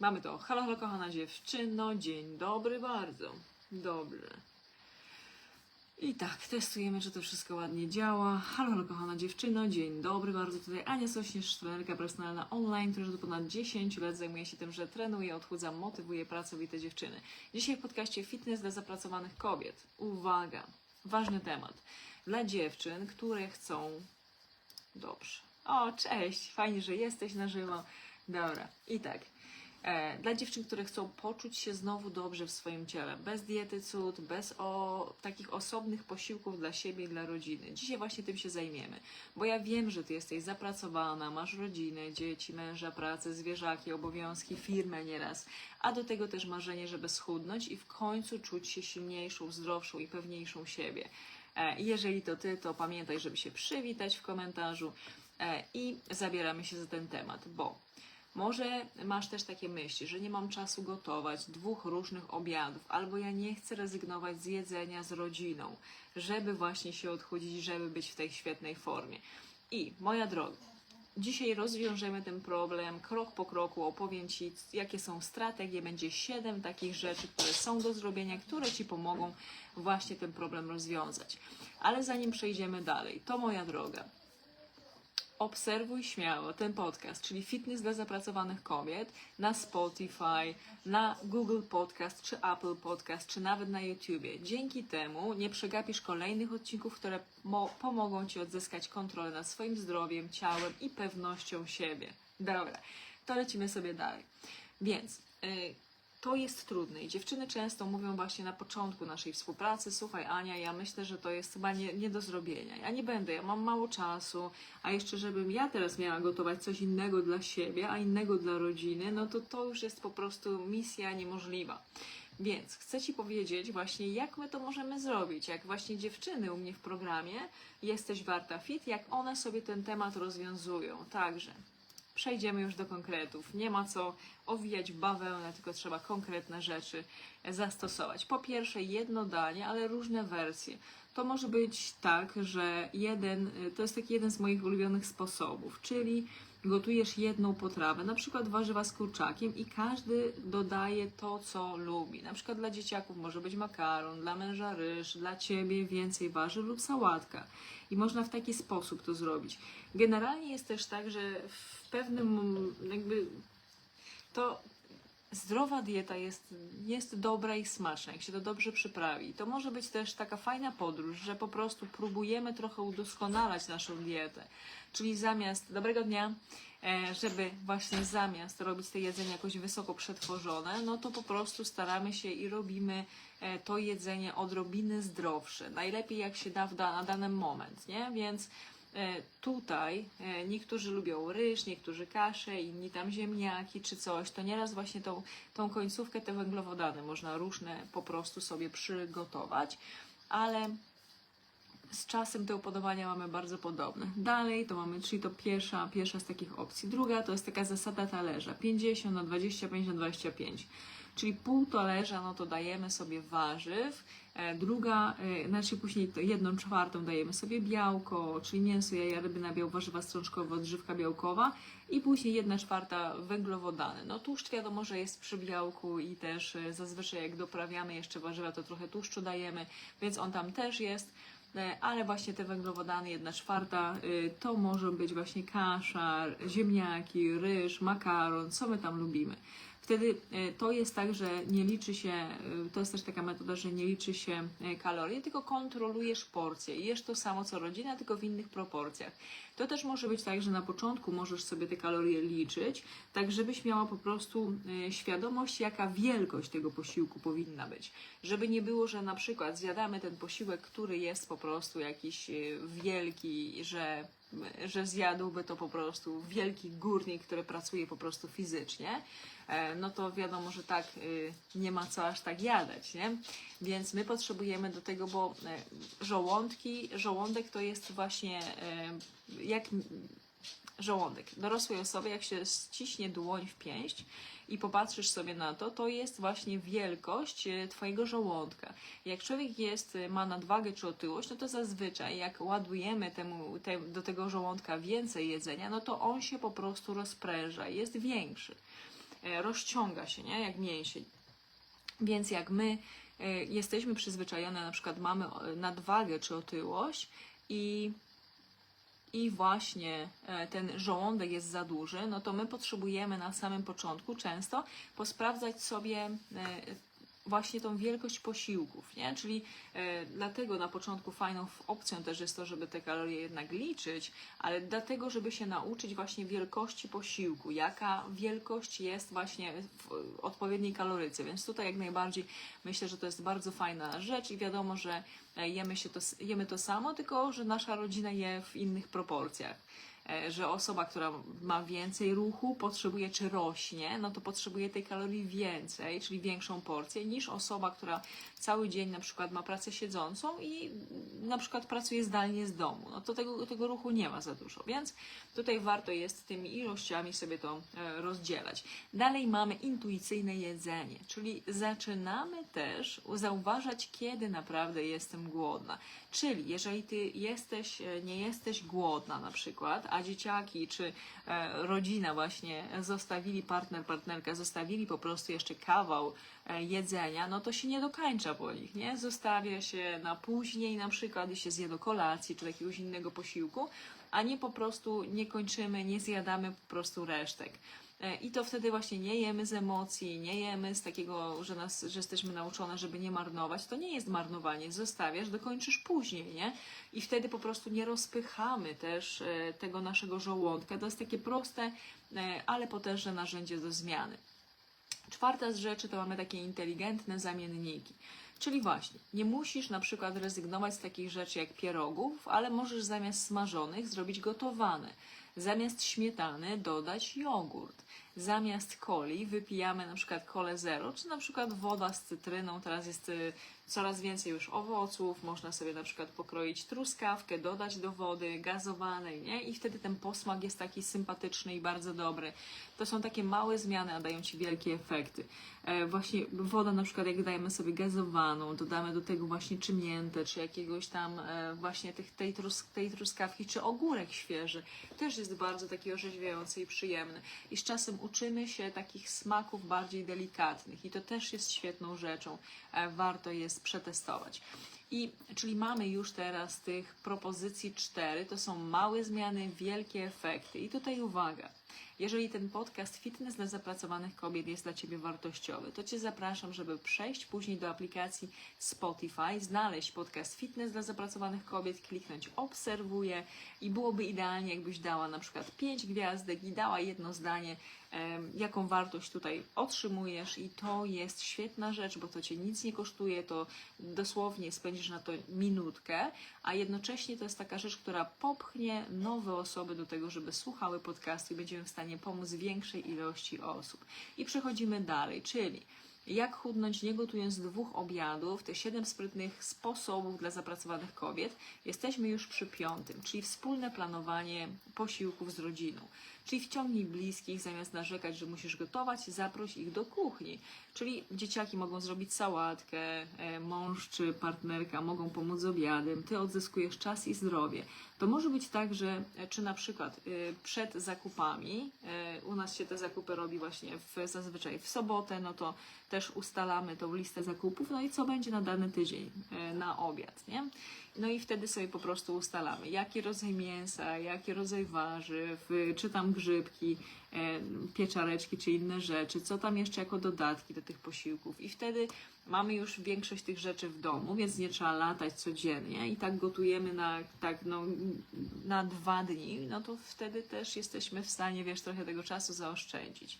Mamy to. Halo, halo, kochana dziewczyno. Dzień dobry bardzo. Dobrze. I tak, testujemy, czy to wszystko ładnie działa. Halo, halo, kochana dziewczyno. Dzień dobry bardzo. Tutaj Ania Sośnierz, trenerka personalna online, która od ponad 10 lat zajmuje się tym, że trenuje, odchudzam, motywuje pracowite dziewczyny. Dzisiaj w podcaście Fitness dla zapracowanych kobiet. Uwaga, ważny temat. Dla dziewczyn, które chcą Dobrze. O, cześć, fajnie, że jesteś na żywo. Dobra, i tak. E, dla dziewczyn, które chcą poczuć się znowu dobrze w swoim ciele, bez diety cud, bez o, takich osobnych posiłków dla siebie i dla rodziny. Dzisiaj właśnie tym się zajmiemy, bo ja wiem, że ty jesteś zapracowana, masz rodzinę, dzieci, męża, pracę, zwierzaki, obowiązki, firmę nieraz, a do tego też marzenie, żeby schudnąć i w końcu czuć się silniejszą, zdrowszą i pewniejszą siebie. E, Jeżeli to ty, to pamiętaj, żeby się przywitać w komentarzu e, i zabieramy się za ten temat, bo może masz też takie myśli, że nie mam czasu gotować dwóch różnych obiadów, albo ja nie chcę rezygnować z jedzenia z rodziną, żeby właśnie się odchudzić, żeby być w tej świetnej formie. I moja droga, Dzisiaj rozwiążemy ten problem krok po kroku. Opowiem Ci, jakie są strategie. Będzie siedem takich rzeczy, które są do zrobienia, które Ci pomogą właśnie ten problem rozwiązać. Ale zanim przejdziemy dalej, to moja droga. Obserwuj śmiało ten podcast, czyli Fitness dla zapracowanych kobiet na Spotify, na Google Podcast, czy Apple Podcast, czy nawet na YouTubie. Dzięki temu nie przegapisz kolejnych odcinków, które mo- pomogą Ci odzyskać kontrolę nad swoim zdrowiem, ciałem i pewnością siebie. Dobra, to lecimy sobie dalej. Więc y, to jest trudne i dziewczyny często mówią właśnie na początku naszej współpracy, słuchaj Ania, ja myślę, że to jest chyba nie, nie do zrobienia. Ja nie będę, ja mam mało czasu, a jeszcze żebym ja teraz miała gotować coś innego dla siebie, a innego dla rodziny, no to to już jest po prostu misja niemożliwa. Więc chcę Ci powiedzieć właśnie, jak my to możemy zrobić, jak właśnie dziewczyny u mnie w programie Jesteś Warta Fit, jak one sobie ten temat rozwiązują. Także przejdziemy już do konkretów. Nie ma co owijać bawełnę, tylko trzeba konkretne rzeczy zastosować. Po pierwsze, jedno danie, ale różne wersje. To może być tak, że jeden, to jest taki jeden z moich ulubionych sposobów, czyli gotujesz jedną potrawę, na przykład warzywa z kurczakiem i każdy dodaje to, co lubi. Na przykład dla dzieciaków może być makaron, dla męża ryż, dla ciebie więcej warzyw lub sałatka. I można w taki sposób to zrobić. Generalnie jest też tak, że w pewnym jakby to zdrowa dieta jest, jest dobra i smaczna, jak się to dobrze przyprawi. To może być też taka fajna podróż, że po prostu próbujemy trochę udoskonalać naszą dietę. Czyli zamiast, dobrego dnia, e, żeby właśnie zamiast robić te jedzenie jakoś wysoko przetworzone, no to po prostu staramy się i robimy e, to jedzenie odrobiny zdrowsze. Najlepiej jak się da na danym moment, nie? Więc Tutaj e, niektórzy lubią ryż, niektórzy kaszę, inni tam ziemniaki czy coś. To nieraz właśnie tą, tą końcówkę, te węglowodany można różne po prostu sobie przygotować, ale z czasem te upodobania mamy bardzo podobne. Dalej to mamy, czyli to pierwsza, pierwsza z takich opcji. Druga to jest taka zasada talerza 50 na 25 na 25. Czyli pół talerza, no to dajemy sobie warzyw, e, druga, e, znaczy później jedną czwartą dajemy sobie białko, czyli mięso, jaja, ryby, nabiał, warzywa strączkowe, odżywka białkowa i później jedna czwarta węglowodany. No tłuszcz wiadomo, że jest przy białku i też e, zazwyczaj jak doprawiamy jeszcze warzywa, to trochę tłuszczu dajemy, więc on tam też jest. Ale właśnie te węglowodany, jedna czwarta, to może być właśnie kasza, ziemniaki, ryż, makaron, co my tam lubimy. Wtedy e, to jest tak, że nie liczy się, e, to jest też taka metoda, że nie liczy się e, kalorie, tylko kontrolujesz porcje. Jesz to samo co rodzina, tylko w innych proporcjach. To też może być tak, że na początku możesz sobie te kalorie liczyć, tak żebyś miała po prostu świadomość, jaka wielkość tego posiłku powinna być. Żeby nie było, że na przykład zjadamy ten posiłek, który jest po prostu jakiś wielki, że że zjadłby to po prostu wielki górnik, który pracuje po prostu fizycznie, e, no to wiadomo, że tak y, nie ma co aż tak jadać, nie? Więc my potrzebujemy do tego, bo e, żołądki, żołądek to jest właśnie e, jak żołądek dorosłej osoby, jak się ściśnie dłoń w pięść i popatrzysz sobie na to, to jest właśnie wielkość e, Twojego żołądka. Jak człowiek jest, e, ma nadwagę czy otyłość, no to zazwyczaj jak ładujemy temu, te, do tego żołądka więcej jedzenia, no to on się po prostu rozpręża, jest większy. e, rozciąga się, nie? Jak mięsień. Więc jak my jesteśmy przyzwyczajone, na przykład mamy nadwagę czy otyłość i i właśnie e, ten żołądek jest za duży, no to my potrzebujemy na samym początku często posprawdzać sobie e, właśnie tą wielkość posiłków, nie? Czyli e, dlatego na początku fajną opcją też jest to, żeby te kalorie jednak liczyć, ale dlatego, żeby się nauczyć właśnie wielkości posiłku, jaka wielkość jest właśnie w odpowiedniej kaloryce, więc tutaj jak najbardziej myślę, że to jest bardzo fajna rzecz i wiadomo, że e, jemy, się to, jemy to samo, tylko że nasza rodzina je w innych proporcjach że osoba, która ma więcej ruchu, potrzebuje czy rośnie, no to potrzebuje tej kalorii więcej, czyli większą porcję, niż osoba, która cały dzień na przykład ma pracę siedzącą i na przykład pracuje zdalnie z domu. No to tego, tego ruchu nie ma za dużo, więc tutaj warto jest tymi ilościami sobie to e, rozdzielać. Dalej mamy intuicyjne jedzenie, czyli zaczynamy też zauważać, kiedy naprawdę jestem głodna. Czyli jeżeli ty jesteś, e, nie jesteś głodna na przykład, a dzieciaki czy e, rodzina właśnie zostawili, partner, partnerka zostawili po prostu jeszcze kawał e, jedzenia, no to się nie dokańcza po nich, nie? Zostawia się na później na przykład i się zje do kolacji czy jakiegoś innego posiłku, a nie po prostu nie kończymy, nie zjadamy po prostu resztek. E, I to wtedy właśnie nie jemy z emocji, nie jemy z takiego, że, nas, że jesteśmy nauczone, żeby nie marnować. To nie jest marnowanie. Zostawiasz, dokończysz później, nie? I wtedy po prostu nie rozpychamy też e, tego naszego żołądka. To jest takie proste, e, ale potężne narzędzie do zmiany. Czwarta z rzeczy to mamy takie inteligentne zamienniki. Czyli właśnie, nie musisz na przykład rezygnować z takich rzeczy jak pierogów, ale możesz zamiast smażonych zrobić gotowane. Zamiast śmietany dodać jogurt. Zamiast coli wypijamy na przykład kole zero, czy na przykład woda z cytryną. Teraz jest y, coraz więcej już owoców. Można sobie na przykład pokroić truskawkę, dodać do wody gazowanej, nie? I wtedy ten posmak jest taki sympatyczny i bardzo dobry. To są takie małe zmiany, a dają Ci wielkie efekty. E, właśnie woda na przykład jak dajemy sobie gazowaną, dodamy do tego właśnie czy miętę, czy jakiegoś tam e, właśnie tych, tej, tej truskawki, czy ogórek świeży, też jest bardzo taki orzeźwiający i przyjemny. I z czasem uczymy się takich smaków bardziej delikatnych i to też jest świetną rzeczą. E, warto jest przetestować. I czyli mamy już teraz tych propozycji cztery, to są małe zmiany, wielkie efekty. I tutaj uwaga, jeżeli ten podcast Fitness dla zapracowanych kobiet jest dla Ciebie wartościowy, to Cię zapraszam, żeby przejść później do aplikacji Spotify, znaleźć podcast Fitness dla zapracowanych kobiet, kliknąć obserwuję i byłoby idealnie, jakbyś dała na przykład 5 gwiazdek i dała jedno zdanie, jaką wartość tutaj otrzymujesz i to jest świetna rzecz, bo to Cię nic nie kosztuje, to dosłownie spędzisz na to minutkę, a jednocześnie to jest taka rzecz, która popchnie nowe osoby do tego, żeby słuchały podcastu i będziemy w stanie pomóc większej ilości osób. I przechodzimy dalej, czyli jak chudnąć nie gotując dwóch obiadów, te siedem sprytnych sposobów dla zapracowanych kobiet. Jesteśmy już przy piątym, czyli wspólne planowanie posiłków z rodziną. Czyli wciągnij bliskich, zamiast narzekać, że musisz gotować, zaproś ich do kuchni. Czyli dzieciaki mogą zrobić sałatkę, e, mąż czy partnerka mogą pomóc z obiadem, ty odzyskujesz czas i zdrowie. To może być tak, że e, czy na przykład e, przed zakupami, u nas się te zakupy robi właśnie w, zazwyczaj w sobotę, no to też ustalamy tą listę zakupów, no i co będzie na dany tydzień na obiad, nie? No i wtedy sobie po prostu ustalamy, jaki rodzaj mięsa, jaki rodzaj warzyw, y, czy tam grzybki, e, pieczareczki, czy inne rzeczy, co tam jeszcze jako dodatki do tych posiłków. I wtedy mamy już większość tych rzeczy w domu, więc nie trzeba latać codziennie i tak gotujemy na, tak, no, na dwa dni, no to wtedy też jesteśmy w stanie, wiesz, trochę tego czasu zaoszczędzić.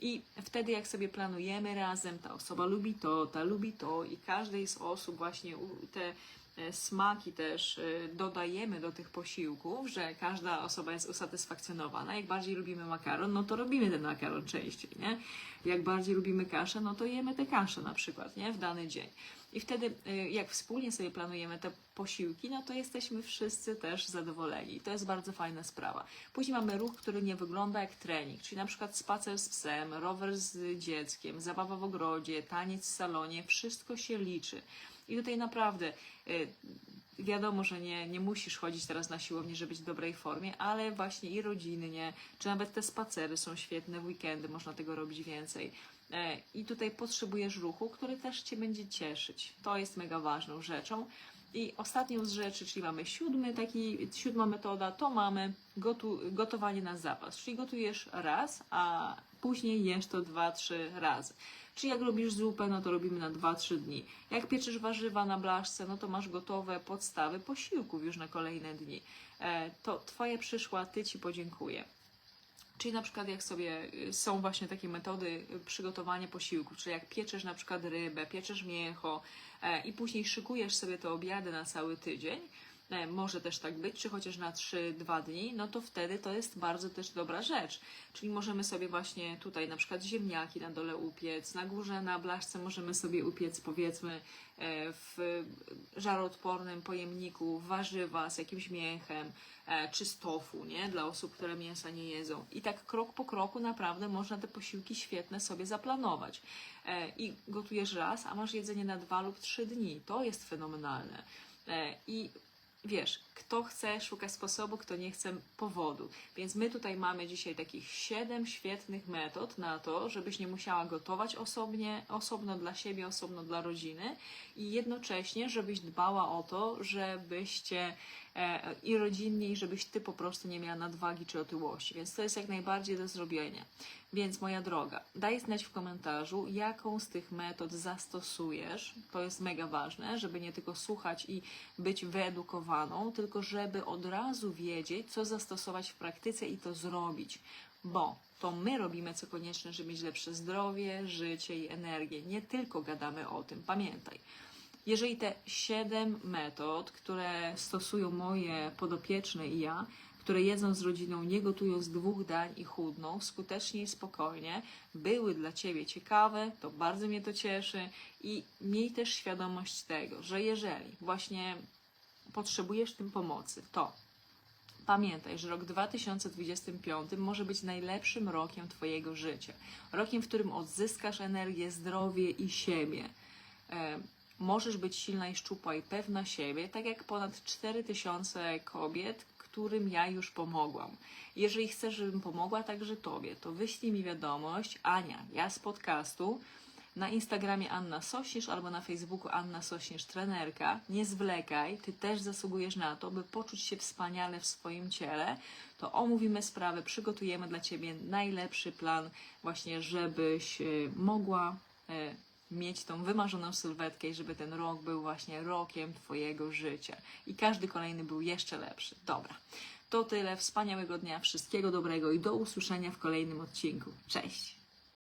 I wtedy, jak sobie planujemy razem, ta osoba lubi to, ta lubi to, i każdej z osób właśnie te e, smaki też e, dodajemy do tych posiłków, że każda osoba jest usatysfakcjonowana. Jak bardziej lubimy makaron, no to robimy ten makaron częściej, nie? Jak bardziej lubimy kaszę, no to jemy tę kaszę na przykład, nie? W dany dzień. I wtedy, e, jak wspólnie sobie planujemy te posiłki, no to jesteśmy wszyscy też zadowoleni. To jest bardzo fajna sprawa. Później mamy ruch, który nie wygląda jak trening, czyli na przykład spacer z psem, rower z dzieckiem, zabawa w ogrodzie, taniec w salonie, wszystko się liczy. I tutaj naprawdę y, wiadomo, że nie, nie musisz chodzić teraz na siłownię, żeby być w dobrej formie, ale właśnie i rodziny, nie? Czy nawet te spacery są świetne, w weekendy można tego robić więcej. E, I tutaj potrzebujesz ruchu, który też Cię będzie cieszyć. To jest mega ważną rzeczą. I ostatnią z rzeczy, czyli mamy siódmy taki, siódma metoda, to mamy gotu, gotowanie na zapas. Czyli gotujesz raz, a później jesz to dwa, trzy razy. Czy jak robisz zupę, no to robimy na 2-3 dni. Jak pieczysz warzywa na blaszce, no to masz gotowe podstawy posiłków już na kolejne dni. E, to Twoja przyszła, Ty Ci podziękuję. Czyli na przykład jak sobie y, są właśnie takie metody y, przygotowania posiłków, czyli jak pieczesz na przykład rybę, pieczesz mięcho e, i później szykujesz sobie te obiady na cały tydzień, może też tak być, czy chociaż na 3-2 dni, no to wtedy to jest bardzo też dobra rzecz. Czyli możemy sobie właśnie tutaj na przykład ziemniaki na dole upiec, na górze na blaszce możemy sobie upiec powiedzmy e, w żaroodpornym pojemniku warzywa z jakimś mięchem, e, czy z tofu, nie? Dla osób, które mięsa nie jedzą. I tak krok po kroku naprawdę można te posiłki świetne sobie zaplanować. E, I gotujesz raz, a masz jedzenie na dwa lub trzy dni. To jest fenomenalne. E, I wiesz, kto chce, szuka sposobu, kto nie chce powodu. Więc my tutaj mamy dzisiaj takich siedem świetnych metod na to, żebyś nie musiała gotować osobnie, osobno dla siebie, osobno dla rodziny i jednocześnie, żebyś dbała o to, żebyście e, i rodzinnie, i żebyś ty po prostu nie miała nadwagi czy otyłości. Więc to jest jak najbardziej do zrobienia. Więc moja droga, daj znać w komentarzu, jaką z tych metod zastosujesz. To jest mega ważne, żeby nie tylko słuchać i być wyedukowaną, tylko żeby od razu wiedzieć, co zastosować w praktyce i to zrobić. Bo to my robimy co konieczne, żeby mieć lepsze zdrowie, życie i energię. Nie tylko gadamy o tym. Pamiętaj. Jeżeli te siedem metod, które stosują moje podopieczne i ja, które jedzą z rodziną, nie gotują z dwóch dań i chudną, skutecznie i spokojnie, były dla Ciebie ciekawe, to bardzo mnie to cieszy i miej też świadomość tego, że jeżeli właśnie potrzebujesz tym pomocy, to Pamiętaj, że rok 2025 może być najlepszym rokiem Twojego życia. Rokiem, w którym odzyskasz energię, zdrowie i siebie. E, możesz być silna i szczupła i pewna siebie, tak jak ponad 4000 kobiet, którym ja już pomogłam. Jeżeli chcesz, żebym pomogła także Tobie, to wyślij mi wiadomość Ania, ja z podcastu, na Instagramie Anna Sośnierz albo na Facebooku Anna Sośnierz trenerka. Nie zwlekaj, ty też zasługujesz na to, by poczuć się wspaniale w swoim ciele. To omówimy sprawę, przygotujemy dla ciebie najlepszy plan, właśnie żebyś e, mogła e, mieć tą wymarzoną sylwetkę i żeby ten rok był właśnie rokiem Twojego życia. I każdy kolejny był jeszcze lepszy. Dobra. To tyle. Wspaniałego dnia, wszystkiego dobrego i do usłyszenia w kolejnym odcinku. Cześć!